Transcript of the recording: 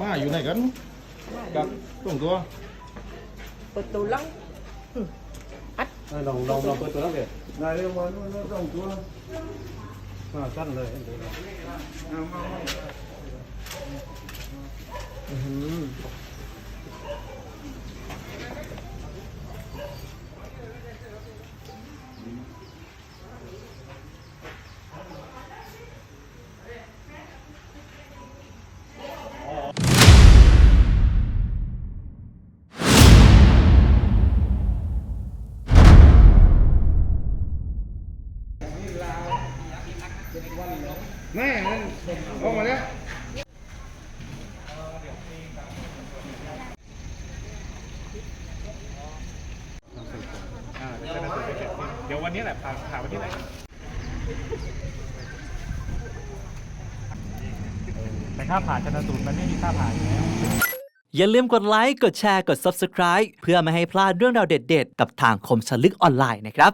มาอยู่ไหนกันกับตรงตัวเปิดตัวลังอัดลองลองลองเปิดตัวลังเดี๋ยวนายเรื่อวันตงตัวมาสั้นเลยเอาม นั่นออกมาแล้วเดี๋ยววันนี้แหละผ่าผ่าวันนี้แหละแต่ค่าผ่าชนะสูตรมันไม่มีค่าผ่าอยู่แล้วอย่าลืมกดไลค์ กดแชร์ กด Subscribe เพื่อไม่ให้พลาดเรื่องราวเด็ดๆ กับทางคมสนลึกออนไลน์นะครับ